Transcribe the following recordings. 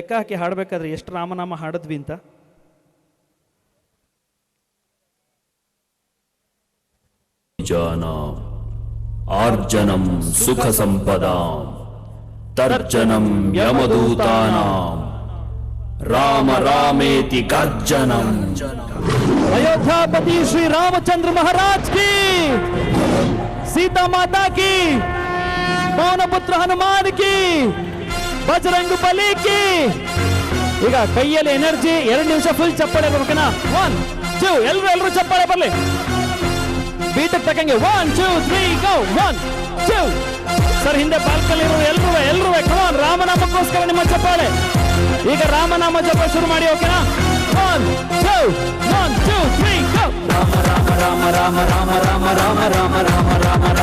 ಲೆಕ್ಕ ಹಾಕಿ ಹಾಡಬೇಕಾದ್ರೆ ಎಷ್ಟು ರಾಮನಾಮ ಹಾಡಿದ್ವಿ ಅಂತ? ಆರ್ಜನಂ ಸುಖ ಸಂಪದ ತರ್ಜನಂ ಯಮದೂತಾನಾಂ ರಾಮ ರಾಮೇತಿ ಗರ್ಜನ. ಅಯೋಧ್ಯಾಪತಿ ಶ್ರೀ ರಾಮಚಂದ್ರ ಮಹಾರಾಜ್ ಕಿ ಸೀತಾ ಮಾತಾ ಕಿ ಪೌನಪುತ್ರ ಹನುಮಾನ್ ಕಿ ಬಜರಂಗ ಬಲಿಕಿ ಈಗ ಕೈಯಲ್ಲಿ ಎನರ್ಜಿ, ಎರಡು ನಿಮಿಷ ಫುಲ್ ಚಪ್ಪಾಳೆ ಬರ್ಬೇಕನ? ಒನ್ ಟೂ ಎಲ್ರು ಎಲ್ರು ಚಪ್ಪಾಳೆ ಬರ್ಲಿ. ಬೀಟ್ ತಕ್ಕಂಗೆ one two three go one two sir, ಹಿಂದೆ ಬಾಲ್ಕಲ್ಲಿ ಇರೋ ಎಲ್ರು ಎಲ್ರು ಕಮಾನ್ ರಾಮನಾಮಕ್ಕೋಸ್ಕರ ನಿಮ್ಮ ಚಪ್ಪಾಳೆ. ಈಗ ರಾಮನಾಮ ಜಪ ಶುರು ಮಾಡಿ, ಓಕೆನಾ? One two one two three go Rama Rama Rama Rama Rama Rama Rama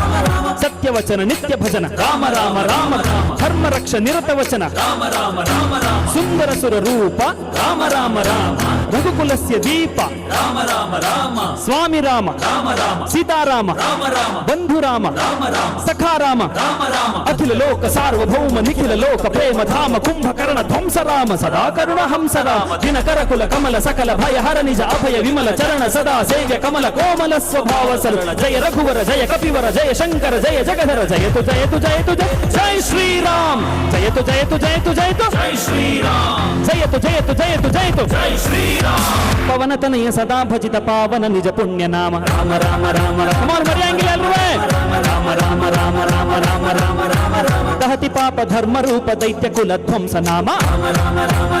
Rama Rama Rama Rama Rama ಸತ್ಯವಚನ ನಿತ್ಯ ಭಜನ ರಾಮ ರಾಮ ರಾಮ ರಾಮ ಧರ್ಮ ರಕ್ಷ ನಿರತ ವಚನ ರಾಮ ರಾಮ ರಾಮ ರಾಮ ಸುಂದರ ಸುರ ರೂಪ ರಾಮ ರಾಮ ರಾಮ ರಘುಕುಲಸ್ಯ ದೀಪ ರಾಮ ರಾಮ ರಾಮ ಸ್ವಾಮಿ ರಾಮ ರಾಮ ರಾಮ ಸೀತಾರಾಮ ರಾಮ ರಾಮ ಬಂಧು ರಾಮ ರಾಮ ರಾಮ ಸಖಾ ರಾಮ ರಾಮ ರಾಮ ಅಖಿಲ ಲೋಕ ಸಾರ್ವಭೌಮ ನಿಖಿಲ ಲೋಕ ಪ್ರೇಮ ಧಾಮ ಕುಂಭಕರ್ಣ ಧ್ವಂಸ ರಾಮ ಸದಾ ಕರುಣ ಹಂಸ ರಾಮ ದಿನಕರ ಕುಲ ಕಮಲ ಸಕಲ ಭಯ ಹರ ನಿಜ ಅಭಯ ವಿಮಲ ಚರಣ ಸದಾ ಸೇವ್ಯ ಕಮಲ ಕೋಮಲ ಸ್ವಭಾವ ಸರಳ ಜಯ ರಘುವರ ಜಯ ಕಪಿವರ ಜಯ ಶಂಕರ ಜಯ कैसे कैसे रहा चाहिए तो चाहिए तो चाहिए तो जय श्री राम चाहिए तो चाहिए तो चाहिए तो चाहिए तो जय श्री राम चाहिए तो चाहिए तो चाहिए तो तो जय श्री राम पवन तनय सदा भजित पावन निज पुण्य नाम राम राम राम राम कुमार मरियांगे एल्लरू राम राम राम राम राम राम राम राम दहति राम राम राम राम राम राम राम राम राम राम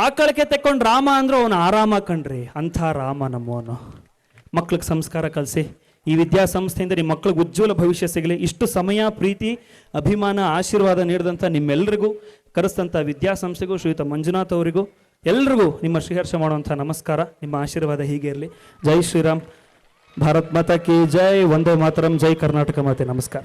ಆಕಳಕ್ಕೆ ತೆಕ್ಕೊಂಡು ರಾಮ ಅಂದ್ರೆ ಅವನು ಆರಾಮ ಕಣ್ರಿ, ಅಂಥ ರಾಮ ನಮ್ಮವನು. ಮಕ್ಳಿಗೆ ಸಂಸ್ಕಾರ ಕಲಿಸಿ, ಈ ವಿದ್ಯಾಸಂಸ್ಥೆಯಿಂದ ನಿಮ್ಮ ಮಕ್ಳಿಗೆ ಉಜ್ವಲ ಭವಿಷ್ಯ ಸಿಗಲಿ. ಇಷ್ಟು ಸಮಯ, ಪ್ರೀತಿ, ಅಭಿಮಾನ, ಆಶೀರ್ವಾದ ನೀಡಿದಂಥ ನಿಮ್ಮೆಲ್ಲರಿಗೂ ಕರೆಸಿದಂಥ ವಿದ್ಯಾಸಂಸ್ಥೆಗೂ, ಶ್ರೀಯುತ ಮಂಜುನಾಥ್ ಅವರಿಗೂ, ಎಲ್ರಿಗೂ ನಿಮ್ಮ ಶ್ರೀಹರ್ಷ ಮಾಡುವಂಥ ನಮಸ್ಕಾರ, ನಿಮ್ಮ ಆಶೀರ್ವಾದ ಹೀಗೆ ಇರಲಿ. ಜೈ ಶ್ರೀರಾಮ್. ಭಾರತ್ ಮಾತಾ ಕಿ ಜೈ, ವಂದೇ ಮಾತರಂ, ಜೈ ಕರ್ನಾಟಕ ಮಾತೆ, ನಮಸ್ಕಾರ.